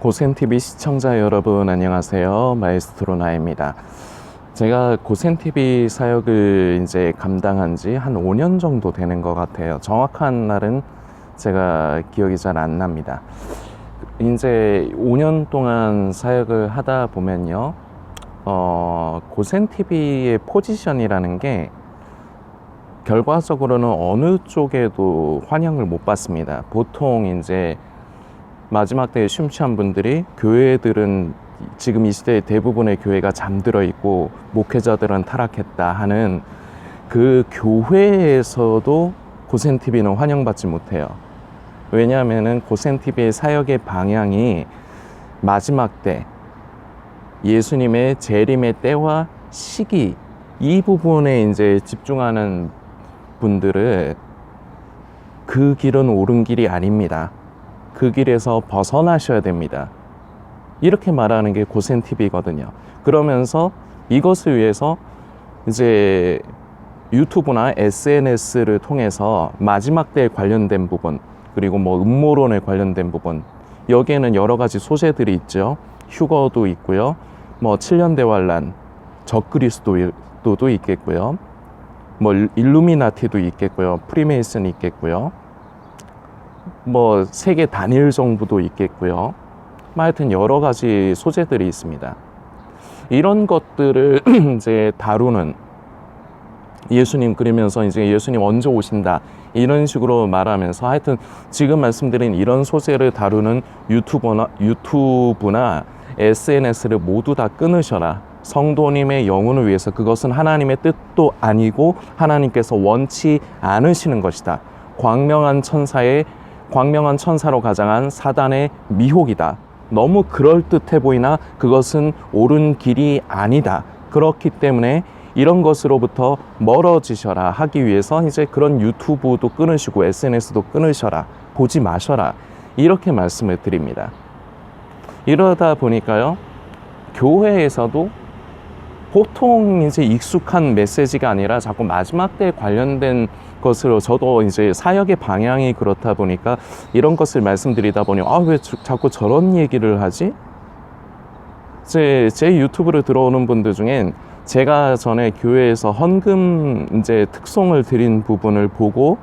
고센TV 시청자 여러분 안녕하세요. 마에스트로 나입니다. 제가 고센TV 사역을 이제 감당한 지 한 5년 정도 되는 것 같아요. 정확한 날은 제가 기억이 잘 안 납니다. 이제 5년 동안 사역을 하다 보면요. 어, 고센TV의 포지션이라는 게 결과적으로는 어느 쪽에도 환영을 못 받습니다. 보통 이제 마지막 때에 심취한 분들이 교회들은 지금 이 시대의 대부분의 교회가 잠들어 있고 목회자들은 타락했다 하는 그 교회에서도 고센 TV는 환영받지 못해요. 왜냐하면은 고센 TV의 사역의 방향이 마지막 때 예수님의 재림의 때와 시기 이 부분에 이제 집중하는 분들은 그 길은 옳은 길이 아닙니다. 그 길에서 벗어나셔야 됩니다. 이렇게 말하는 게 고센 TV거든요. 그러면서 이것을 위해서 이제 유튜브나 SNS를 통해서 마지막 때에 관련된 부분 그리고 뭐 음모론에 관련된 부분 여기에는 여러 가지 소재들이 있죠. 휴거도 있고요. 뭐 7년 대환란, 적그리스도도 있겠고요. 뭐 일루미나티도 있겠고요. 프리메이슨이 있겠고요. 뭐 세계 단일 정부도 있겠고요. 뭐 하여튼 여러 가지 소재들이 있습니다. 이런 것들을 이제 다루는 예수님 그리면서 이제 예수님 언제 오신다 이런 식으로 말하면서 하여튼 지금 말씀드린 이런 소재를 다루는 유튜버나 유튜브나 SNS를 모두 다 끊으셔라. 성도님의 영혼을 위해서 그것은 하나님의 뜻도 아니고 하나님께서 원치 않으시는 것이다. 광명한 천사의 광명한 천사로 가장한 사단의 미혹이다. 너무 그럴듯해 보이나 그것은 옳은 길이 아니다. 그렇기 때문에 이런 것으로부터 멀어지셔라 하기 위해서 이제 그런 유튜브도 끊으시고 SNS도 끊으셔라. 보지 마셔라. 이렇게 말씀을 드립니다. 이러다 보니까요. 교회에서도 보통 이제 익숙한 메시지가 아니라 자꾸 마지막 때에 관련된 것으로 저도 이제 사역의 방향이 그렇다 보니까 이런 것을 말씀드리다 보니 아 왜 자꾸 저런 얘기를 하지? 제, 제 유튜브를 들어오는 분들 중엔 제가 전에 교회에서 헌금 이제 특송을 드린 부분을 보고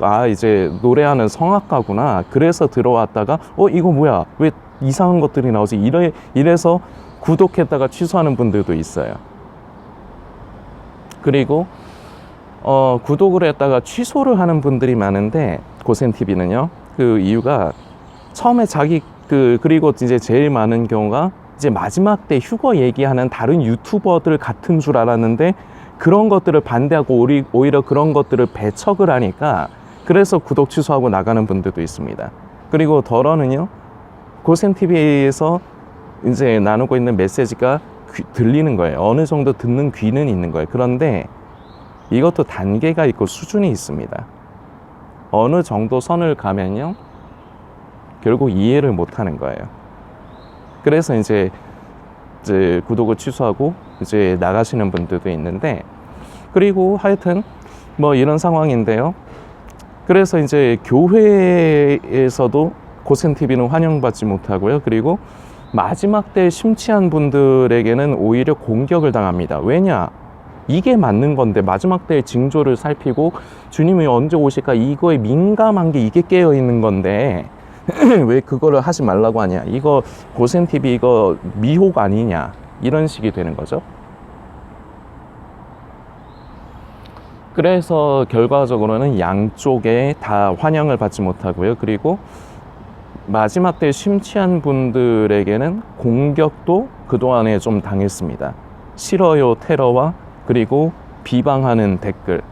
아 이제 노래하는 성악가구나 그래서 들어왔다가 어 이거 뭐야 왜 이상한 것들이 나오지 이래 이래서 구독했다가 취소하는 분들도 있어요. 그리고 어, 구독을 했다가 취소를 하는 분들이 많은데 고센 TV는요. 그 이유가 처음에 자기 그 그리고 이제 제일 많은 경우가 이제 마지막 때 휴거 얘기하는 다른 유튜버들 같은 줄 알았는데 그런 것들을 반대하고 오히- 오히려 그런 것들을 배척을 하니까 그래서 구독 취소하고 나가는 분들도 있습니다. 그리고 덜어는요. 고센 TV에서 이제 나누고 있는 메시지가 귀- 들리는 거예요. 어느 정도 듣는 귀는 있는 거예요. 그런데 이것도 단계가 있고 수준이 있습니다. 어느 정도 선을 가면요. 결국 이해를 못 하는 거예요. 그래서 이제, 이제 구독을 취소하고 이제 나가시는 분들도 있는데 그리고 하여튼 뭐 이런 상황인데요. 그래서 이제 교회에서도 고센 TV는 환영받지 못하고요. 그리고 마지막 때 심취한 분들에게는 오히려 공격을 당합니다. 왜냐? 이게 맞는 건데 마지막 때의 징조를 살피고 주님이 언제 오실까 이거에 민감한 게 이게 깨어 있는 건데 왜 그거를 하지 말라고 하냐? 이거 고센 TV 이거 미혹 아니냐? 이런 식이 되는 거죠. 그래서 결과적으로는 양쪽에 다 환영을 받지 못하고요. 그리고 마지막 때 심취한 분들에게는 공격도 그동안에 좀 당했습니다. 싫어요 테러와 그리고 비방하는 댓글.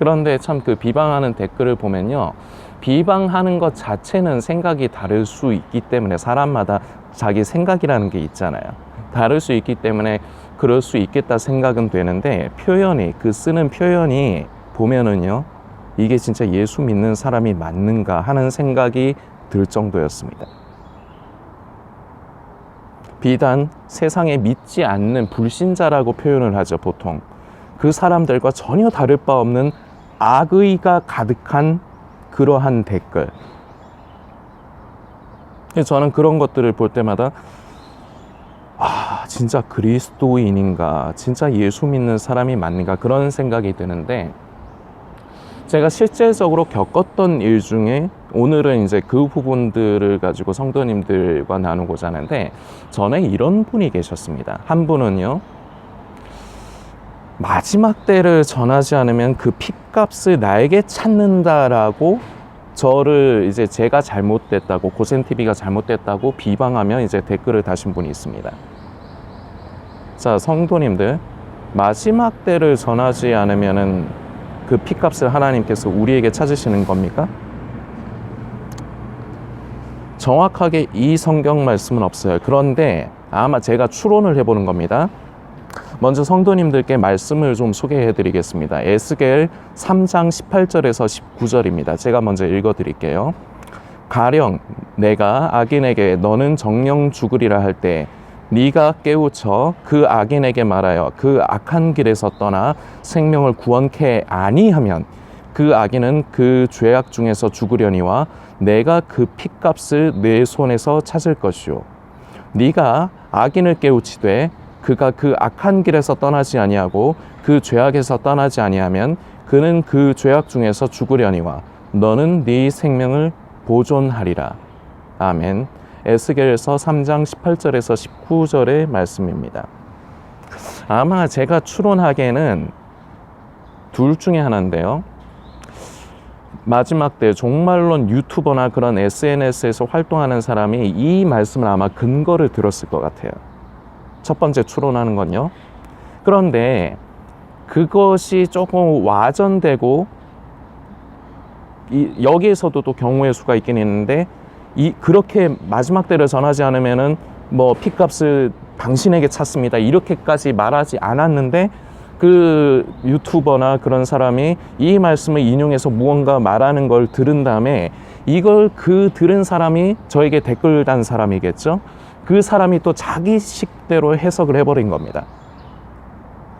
그런데 참 그 비방하는 댓글을 보면요. 비방하는 것 자체는 생각이 다를 수 있기 때문에 사람마다 자기 생각이라는 게 있잖아요. 다를 수 있기 때문에 그럴 수 있겠다 생각은 되는데 표현이 그 쓰는 표현이 보면은요. 이게 진짜 예수 믿는 사람이 맞는가 하는 생각이 들 정도였습니다. 비단 세상에 믿지 않는 불신자라고 표현을 하죠, 보통. 그 사람들과 전혀 다를 바 없는 악의가 가득한 그러한 댓글. 그래서 저는 그런 것들을 볼 때마다 아, 진짜 그리스도인인가? 진짜 예수 믿는 사람이 맞는가? 그런 생각이 드는데 제가 실제적으로 겪었던 일 중에 오늘은 이제 그 부분들을 가지고 성도님들과 나누고자 하는데 전에 이런 분이 계셨습니다. 한 분은요. 마지막 때를 전하지 않으면 그 핏값을 나에게 찾는다라고 저를 이제 제가 잘못됐다고 고센 TV가 잘못됐다고 비방하며 이제 댓글을 다신 분이 있습니다. 자, 성도님들 마지막 때를 전하지 않으면은 그 핏값을 하나님께서 우리에게 찾으시는 겁니까? 정확하게 이 성경 말씀은 없어요. 그런데 아마 제가 추론을 해보는 겁니다. 먼저 성도님들께 말씀을 좀 소개해 드리겠습니다. 에스겔 3장 18절에서 19절입니다. 제가 먼저 읽어 드릴게요. 가령 내가 악인에게 너는 정령 죽으리라 할 때 네가 깨우쳐 그 악인에게 말하여 그 악한 길에서 떠나 생명을 구원케 아니하면 그 악인은 그 죄악 중에서 죽으려니와 내가 그 핏값을 내 손에서 찾을 것이요 네가 악인을 깨우치되 그가 그 악한 길에서 떠나지 아니하고 그 죄악에서 떠나지 아니하면 그는 그 죄악 중에서 죽으려니와 너는 네 생명을 보존하리라. 아멘. 에스겔서 3장 18절에서 19절의 말씀입니다. 아마 제가 추론하기에는 둘 중에 하나인데요. 마지막 때 종말론 유튜버나 그런 SNS에서 활동하는 사람이 이 말씀을 아마 근거를 들었을 것 같아요. 첫 번째 추론하는 건요. 그런데 그것이 조금 와전되고 이, 여기에서도 또 경우의 수가 있긴 있는데 이 그렇게 마지막 때를 전하지 않으면은 뭐 핏값을 당신에게 찾습니다 이렇게까지 말하지 않았는데 그 유튜버나 그런 사람이 이 말씀을 인용해서 무언가 말하는 걸 들은 다음에 이걸 그 들은 사람이 저에게 댓글 단 사람이겠죠 그 사람이 또 자기 식대로 해석을 해버린 겁니다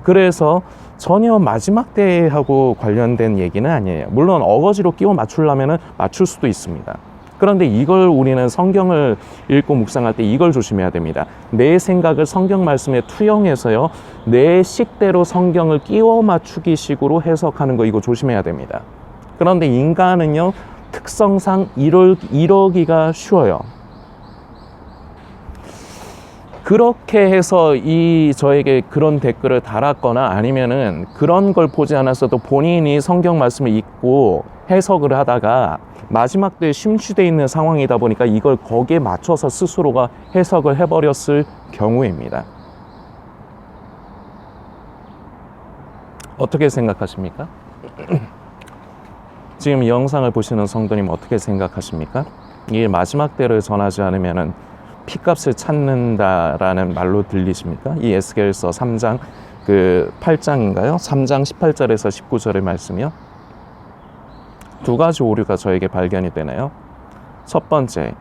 그래서 전혀 마지막 때하고 관련된 얘기는 아니에요. 물론 어거지로 끼워 맞추려면 맞출 수도 있습니다. 그런데 이걸 우리는 성경을 읽고 묵상할 때 이걸 조심해야 됩니다. 내 생각을 성경 말씀에 투영해서요, 내 식대로 성경을 끼워 맞추기 식으로 해석하는 거 이거 조심해야 됩니다. 그런데 인간은요, 특성상 이러, 이러기가 쉬워요. 그렇게 해서 이 저에게 그런 댓글을 달았거나 아니면은 그런 걸 보지 않았어도 본인이 성경 말씀을 읽고 해석을 하다가 마지막 때 심취돼 있는 상황이다 보니까 이걸 거기에 맞춰서 스스로가 해석을 해버렸을 경우입니다. 어떻게 생각하십니까? 지금 이 영상을 보시는 성도님 어떻게 생각하십니까? 이 마지막 때를 전하지 않으면은 피값을 찾는다라는 말로 들리십니까? 이 에스겔서 3장 그 8장인가요? 3장 18절에서 19절의 말씀이요. 두 가지 오류가 저에게 발견이 되네요. 첫 번째,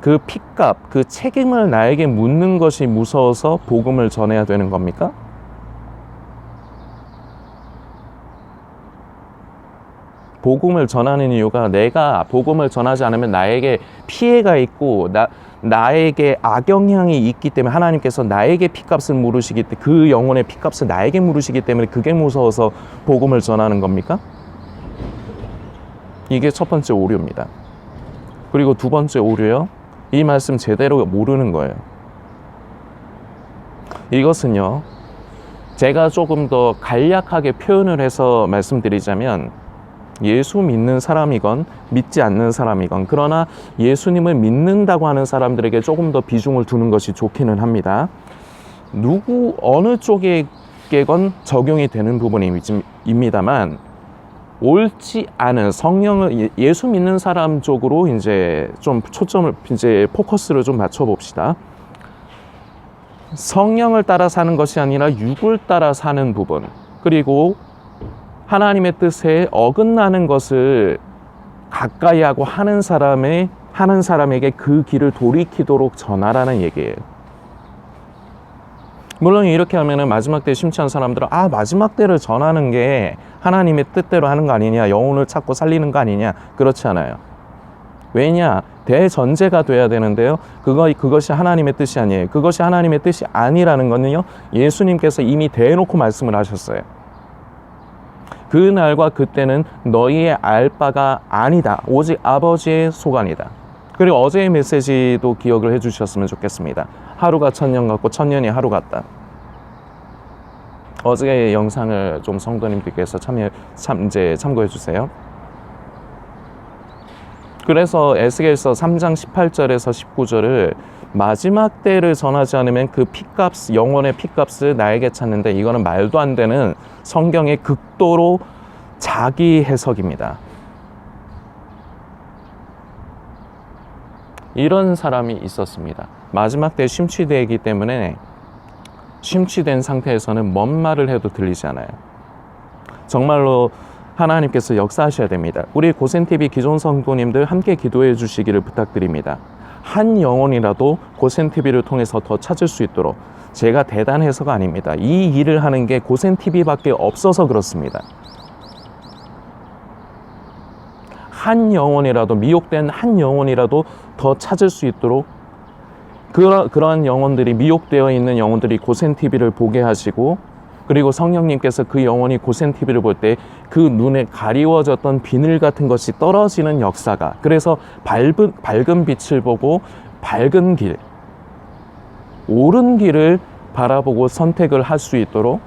그 피값, 그 책임을 나에게 묻는 것이 무서워서 복음을 전해야 되는 겁니까? 복음을 전하는 이유가 내가 복음을 전하지 않으면 나에게 피해가 있고 나 나에게 악영향이 있기 때문에 하나님께서 나에게 피값을 물으시기 때문에 그 영혼의 피값을 나에게 물으시기 때문에 그게 무서워서 복음을 전하는 겁니까? 이게 첫 번째 오류입니다. 그리고 두 번째 오류요. 이 말씀 제대로 모르는 거예요. 이것은요. 제가 조금 더 간략하게 표현을 해서 말씀드리자면 예수 믿는 사람이건 믿지 않는 사람이건 그러나 예수님을 믿는다고 하는 사람들에게 조금 더 비중을 두는 것이 좋기는 합니다. 누구 어느 쪽에건 적용이 되는 부분입니다만 옳지 않은 성령을 예수 믿는 사람 쪽으로 이제 좀 초점을 이제 포커스를 좀 맞춰 봅시다. 성령을 따라 사는 것이 아니라 육을 따라 사는 부분 그리고 하나님의 뜻에 어긋나는 것을 가까이 하고 하는 사람의 하는 사람에게 그 길을 돌이키도록 전하라는 얘기예요. 물론 이렇게 하면은 마지막 때 심취한 사람들은 아 마지막 때를 전하는 게 하나님의 뜻대로 하는 거 아니냐 영혼을 찾고 살리는 거 아니냐 그렇지 않아요. 왜냐? 대전제가 돼야 되는데요. 그거, 그것이 하나님의 뜻이 아니에요. 그것이 하나님의 뜻이 아니라는 거는요. 예수님께서 이미 대놓고 말씀을 하셨어요. 그 날과 그때는 너희의 알 바가 아니다. 오직 아버지의 소관이다. 그리고 어제의 메시지도 기억을 해주셨으면 좋겠습니다. 하루가 천년 같고 천년이 하루 같다. 어제의 영상을 좀 성도님들께서 참여 참 이제 참고해 주세요. 그래서 에스겔서 3장 18절에서 19절을 마지막 때를 전하지 않으면 그 피값 영혼의 피값을 나에게 찾는데 이거는 말도 안 되는 성경의 극도로 자기 해석입니다. 이런 사람이 있었습니다. 마지막 때 심취되기 때문에 심취된 상태에서는 뭔 말을 해도 들리지 않아요. 정말로 하나님께서 역사하셔야 됩니다. 우리 고센TV 기존 성도님들 함께 기도해 주시기를 부탁드립니다. 한 영혼이라도 고센TV를 통해서 더 찾을 수 있도록 제가 대단해서가 아닙니다. 이 일을 하는 게 고센TV밖에 없어서 그렇습니다. 한 영혼이라도 미혹된 한 영혼이라도 더 찾을 수 있도록 그러, 그러한 영혼들이 미혹되어 있는 영혼들이 고센 TV를 보게 하시고 그리고 성령님께서 그 영혼이 고센 TV를 볼 때 그 눈에 가리워졌던 비늘 같은 것이 떨어지는 역사가 그래서 밝은, 밝은 빛을 보고 밝은 길 옳은 길을 바라보고 선택을 할 수 있도록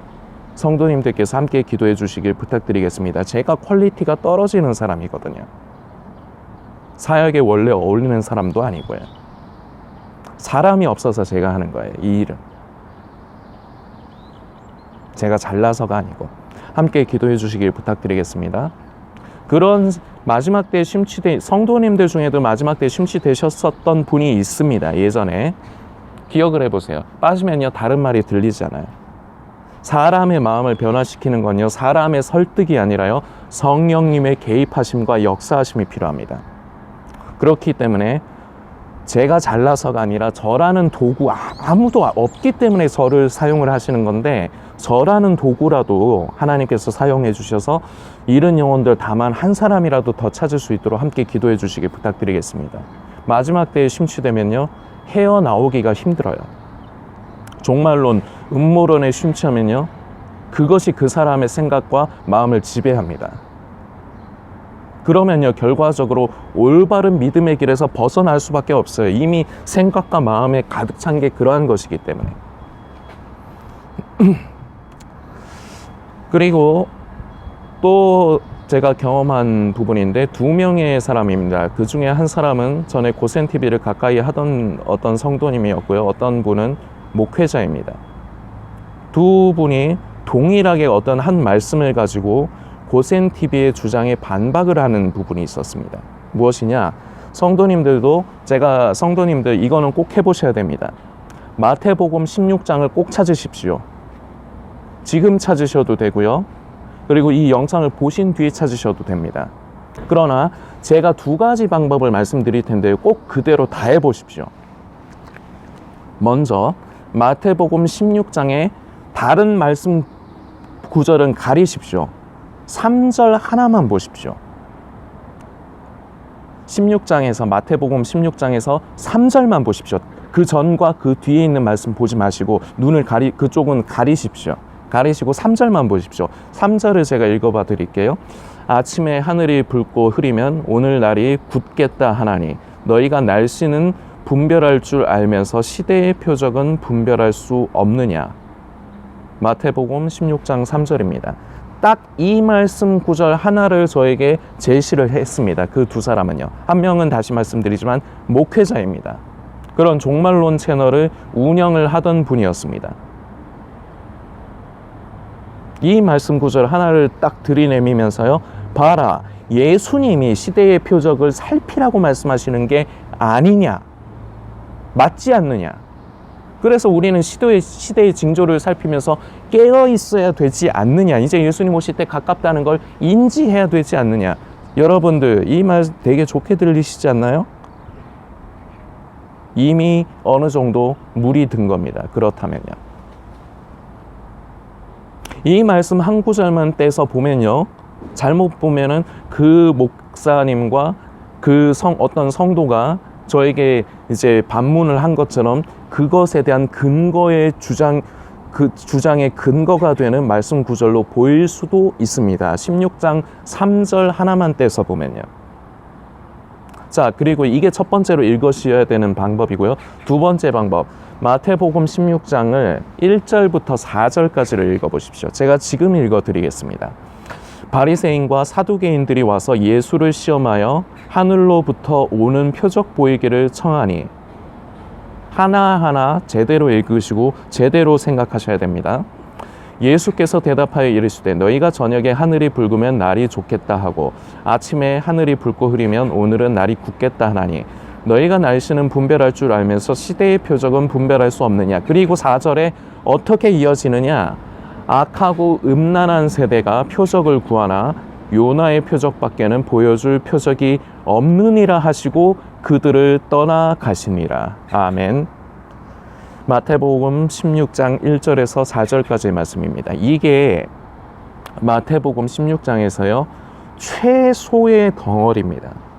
성도님들께서 함께 기도해 주시길 부탁드리겠습니다. 제가 퀄리티가 떨어지는 사람이거든요. 사역에 원래 어울리는 사람도 아니고요. 사람이 없어서 제가 하는 거예요. 이 일은. 제가 잘나서가 아니고 함께 기도해 주시길 부탁드리겠습니다. 그런 마지막 때 심취돼 성도님들 중에도 마지막 때 심취되셨었던 분이 있습니다. 예전에 기억을 해보세요. 빠지면요 다른 말이 들리잖아요. 사람의 마음을 변화시키는 건요 사람의 설득이 아니라요 성령님의 개입하심과 역사하심이 필요합니다. 그렇기 때문에 제가 잘나서가 아니라 저라는 도구 아- 아무도 없기 때문에 저를 사용을 하시는 건데 저라는 도구라도 하나님께서 사용해 주셔서 잃은 영혼들 다만 한 사람이라도 더 찾을 수 있도록 함께 기도해 주시길 부탁드리겠습니다. 마지막 때에 심취되면요 헤어나오기가 힘들어요. 종말론, 음모론에 심취하면요 그것이 그 사람의 생각과 마음을 지배합니다. 그러면요 결과적으로 올바른 믿음의 길에서 벗어날 수밖에 없어요. 이미 생각과 마음에 가득 찬 게 그러한 것이기 때문에. 그리고 또 제가 경험한 부분인데 두 명의 사람입니다. 그 중에 한 사람은 전에 고센 TV를 가까이 하던 어떤 성도님이었고요. 어떤 분은 목회자입니다. 두 분이 동일하게 어떤 한 말씀을 가지고 고센 TV의 주장에 반박을 하는 부분이 있었습니다. 무엇이냐? 성도님들도 제가 성도님들 이거는 꼭 해보셔야 됩니다. 마태복음 16장을 꼭 찾으십시오. 지금 찾으셔도 되고요. 그리고 이 영상을 보신 뒤에 찾으셔도 됩니다. 그러나 제가 두 가지 방법을 말씀드릴 텐데 꼭 그대로 다 해보십시오. 먼저 마태복음 16장의 다른 말씀 구절은 가리십시오. 3절 하나만 보십시오. 16장에서 마태복음 16장에서 3절만 보십시오. 그 전과 그 뒤에 있는 말씀 보지 마시고 눈을 가리 그쪽은 가리십시오. 가리시고 3절만 보십시오. 3절을 제가 읽어봐 드릴게요. 아침에 하늘이 붉고 흐리면 오늘 날이 굳겠다 하나니 너희가 날씨는 분별할 줄 알면서 시대의 표적은 분별할 수 없느냐. 마태복음 16장 3절입니다. 딱이 말씀 구절 하나를 저에게 제시를 했습니다. 그 두 사람은요. 한 명은 다시 말씀드리지만 목회자입니다. 그런 종말론 채널을 운영을 하던 분이었습니다. 이 말씀 구절 하나를 딱 들이내미면서요. 봐라. 예수님이 시대의 표적을 살피라고 말씀하시는 게 아니냐. 맞지 않느냐. 그래서 우리는 시대의, 시대의 징조를 살피면서 깨어 있어야 되지 않느냐. 이제 예수님 오실 때 가깝다는 걸 인지해야 되지 않느냐. 여러분들, 이 말 되게 좋게 들리시지 않나요? 이미 어느 정도 물이 든 겁니다. 그렇다면요. 이 말씀 한 구절만 떼서 보면요. 잘못 보면은 그 목사님과 그 성 어떤 성도가 저에게 이제 반문을 한 것처럼 그것에 대한 근거의 주장 그 주장의 근거가 되는 말씀 구절로 보일 수도 있습니다. 16장 3절 하나만 떼서 보면요. 자, 그리고 이게 첫 번째로 읽으셔야 되는 방법이고요. 두 번째 방법. 마태복음 16장을 1절부터 4절까지를 읽어 보십시오. 제가 지금 읽어 드리겠습니다. 바리새인과 사두개인들이 와서 예수를 시험하여 하늘로부터 오는 표적 보이기를 청하니 하나하나 제대로 읽으시고 제대로 생각하셔야 됩니다. 예수께서 대답하여 이르시되 너희가 저녁에 하늘이 붉으면 날이 좋겠다 하고 아침에 하늘이 붉고 흐리면 오늘은 날이 굳겠다 하나니 너희가 날씨는 분별할 줄 알면서 시대의 표적은 분별할 수 없느냐 그리고 4절에 어떻게 이어지느냐 악하고 음란한 세대가 표적을 구하나 요나의 표적밖에는 보여줄 표적이 없느니라 하시고 그들을 떠나 가시니라 아멘 마태복음 16장 1절에서 4절까지의 말씀입니다. 이게 마태복음 16장에서요, 최소의 덩어리입니다.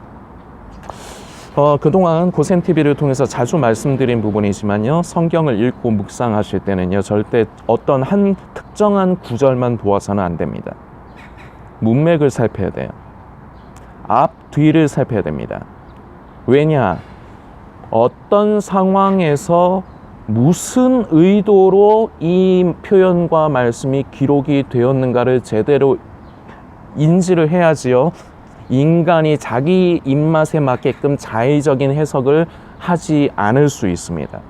어, 그동안 고센TV를 통해서 자주 말씀드린 부분이지만요, 성경을 읽고 묵상하실 때는요, 절대 어떤 한 특정한 구절만 보아서는 안 됩니다. 문맥을 살펴야 돼요. 앞, 뒤를 살펴야 됩니다. 왜냐? 어떤 상황에서 무슨 의도로 이 표현과 말씀이 기록이 되었는가를 제대로 인지를 해야지요. 인간이 자기 입맛에 맞게끔 자의적인 해석을 하지 않을 수 있습니다.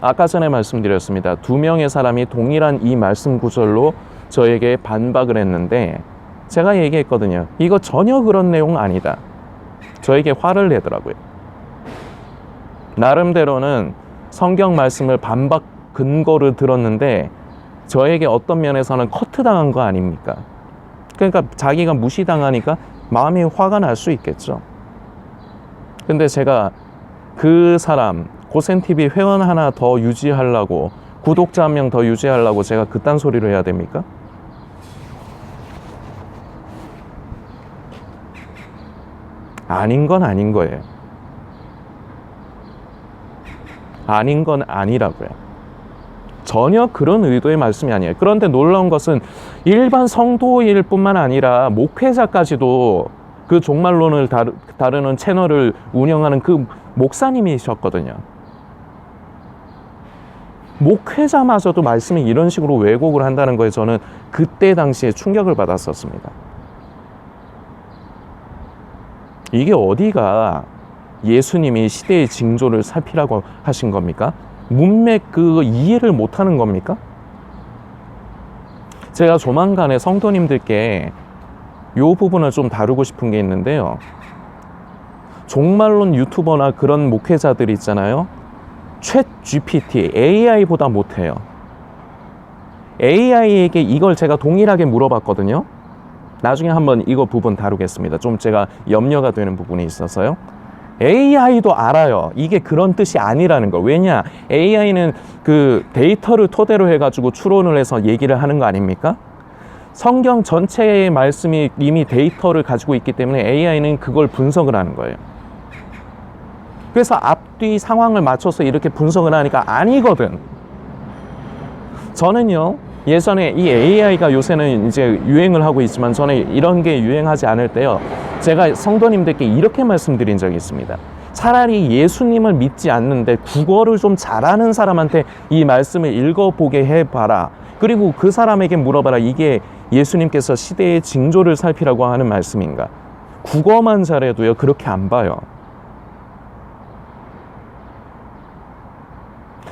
아까 전에 말씀드렸습니다. 두 명의 사람이 동일한 이 말씀 구절로 저에게 반박을 했는데 제가 얘기했거든요. 이거 전혀 그런 내용 아니다. 저에게 화를 내더라고요. 나름대로는 성경 말씀을 반박 근거를 들었는데 저에게 어떤 면에서는 커트당한 거 아닙니까? 그러니까 자기가 무시당하니까 마음이 화가 날 수 있겠죠. 근데 제가 그 사람 고센TV 회원 하나 더 유지하려고 구독자 한 명 더 유지하려고 제가 그딴 소리를 해야 됩니까? 아닌 건 아닌 거예요. 아닌 건 아니라고요. 전혀 그런 의도의 말씀이 아니에요. 그런데 놀라운 것은 일반 성도일 뿐만 아니라 목회자까지도 그 종말론을 다루, 다루 는 채널을 운영하는 그 목사님이셨거든요. 목회자마저도 말씀이 이런 식으로 왜곡을 한다는 거에 저는 그때 당시에 충격을 받았었습니다. 이게 어디가 예수님이 시대의 징조를 살피라고 하신 겁니까? 문맥 그 이해를 못 하는 겁니까? 제가 조만간에 성도님들께 요 부분을 좀 다루고 싶은 게 있는데요. 종말론 유튜버나 그런 목회자들 있잖아요. 챗 GPT, AI보다 못해요. AI에게 이걸 제가 동일하게 물어봤거든요. 나중에 한번 이거 부분 다루겠습니다. 좀 제가 염려가 되는 부분이 있어서요. AI도 알아요. 이게 그런 뜻이 아니라는 거. 왜냐? AI는 그 데이터를 토대로 해가지고 추론을 해서 얘기를 하는 거 아닙니까? 성경 전체의 말씀이 이미 데이터를 가지고 있기 때문에 AI는 그걸 분석을 하는 거예요. 그래서 앞뒤 상황을 맞춰서 이렇게 분석을 하니까 아니거든. 저는요, 예전에 이 AI가 요새는 이제 유행을 하고 있지만 저는 이런 게 유행하지 않을 때요. 제가 성도님들께 이렇게 말씀드린 적이 있습니다. 차라리 예수님을 믿지 않는데 국어를 좀 잘하는 사람한테 이 말씀을 읽어보게 해봐라. 그리고 그 사람에게 물어봐라. 이게 예수님께서 시대의 징조를 살피라고 하는 말씀인가? 국어만 잘해도요, 그렇게 안 봐요.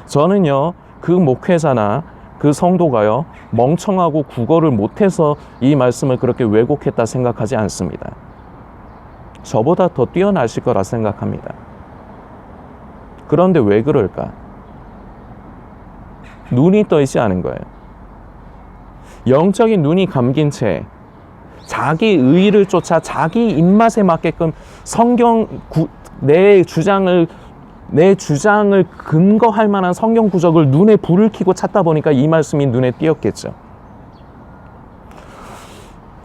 저는요, 그 목회자나 그 성도가요, 멍청하고 국어를 못해서 이 말씀을 그렇게 왜곡했다 생각하지 않습니다. 저보다 더 뛰어나실 거라 생각합니다. 그런데 왜 그럴까? 눈이 떠 있지 않은 거예요. 영적인 눈이 감긴 채 자기 의를 쫓아 자기 입맛에 맞게끔 성경 구, 내 주장을 내 주장을 근거할 만한 성경 구적을 눈에 불을 켜고 찾다 보니까 이 말씀이 눈에 띄었겠죠.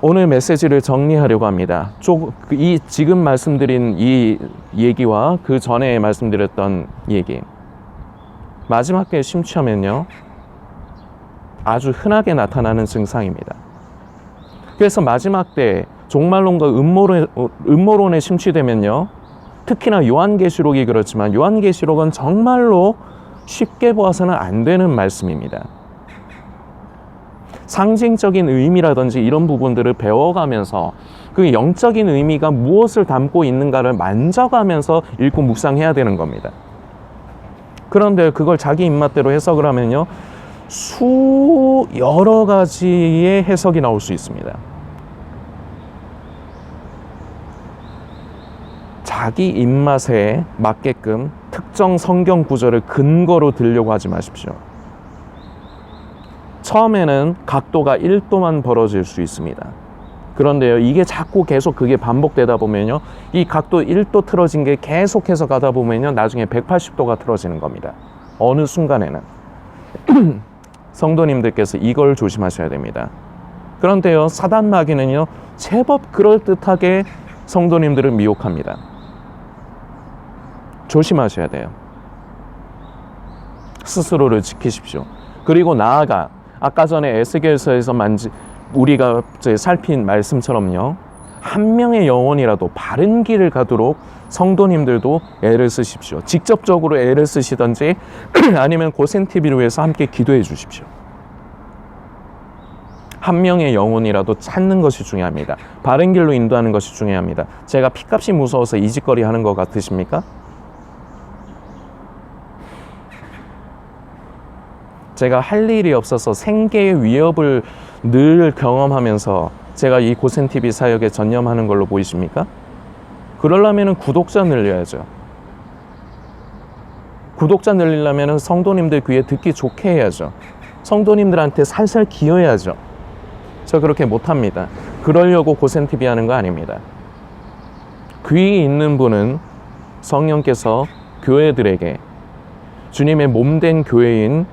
오늘 메시지를 정리하려고 합니다. 쪽, 그이 지금 말씀드린 이 얘기와 그 전에 말씀드렸던 얘기. 마지막 때에 심취하면요. 아주 흔하게 나타나는 증상입니다. 그래서 마지막 때 종말론과 음모론, 음모론에 심취되면요. 특히나 요한계시록이 그렇지만 요한계시록은 정말로 쉽게 보아서는 안 되는 말씀입니다. 상징적인 의미라든지 이런 부분들을 배워가면서 그 영적인 의미가 무엇을 담고 있는가를 만져가면서 읽고 묵상해야 되는 겁니다. 그런데 그걸 자기 입맛대로 해석을 하면요. 수 여러 가지의 해석이 나올 수 있습니다. 자기 입맛에 맞게끔 특정 성경 구절을 근거로 들려고 하지 마십시오. 처음에는 각도가 1도만 벌어질 수 있습니다. 그런데요, 이게 자꾸 계속 그게 반복되다 보면요, 이 각도 1도 틀어진 게 계속해서 가다 보면요, 나중에 180도가 틀어지는 겁니다. 어느 순간에는. 성도님들께서 이걸 조심하셔야 됩니다. 그런데요, 사단 마귀는요, 제법 그럴듯하게 성도님들을 미혹합니다. 조심하셔야 돼요. 스스로를 지키십시오. 그리고 나아가 아까 전에 에스겔서에서 만지 우리가 살핀 말씀처럼요. 한 명의 영혼이라도 바른 길을 가도록 성도님들도 애를 쓰십시오. 직접적으로 애를 쓰시든지 아니면 고센 TV를 위해서 함께 기도해 주십시오. 한 명의 영혼이라도 찾는 것이 중요합니다. 바른 길로 인도하는 것이 중요합니다. 제가 피값이 무서워서 이짓거리 하는 것 같으십니까? 제가 할 일이 없어서 생계의 위협을 늘 경험하면서 제가 이 고센 TV 사역에 전념하는 걸로 보이십니까? 그러려면 구독자 늘려야죠. 구독자 늘리려면 성도님들 귀에 듣기 좋게 해야죠. 성도님들한테 살살 기어야죠. 저 그렇게 못합니다. 그러려고 고센 TV 하는 거 아닙니다. 귀 있는 분은 성령께서 교회들에게 주님의 몸된 교회인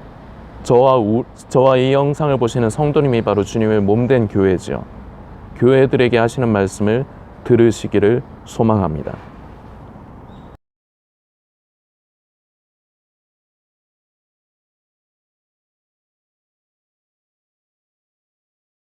저와, 우, 저와 이 영상을 보시는 성도님이 바로 주님의 몸된 교회지요. 교회들에게 하시는 말씀을 들으시기를 소망합니다.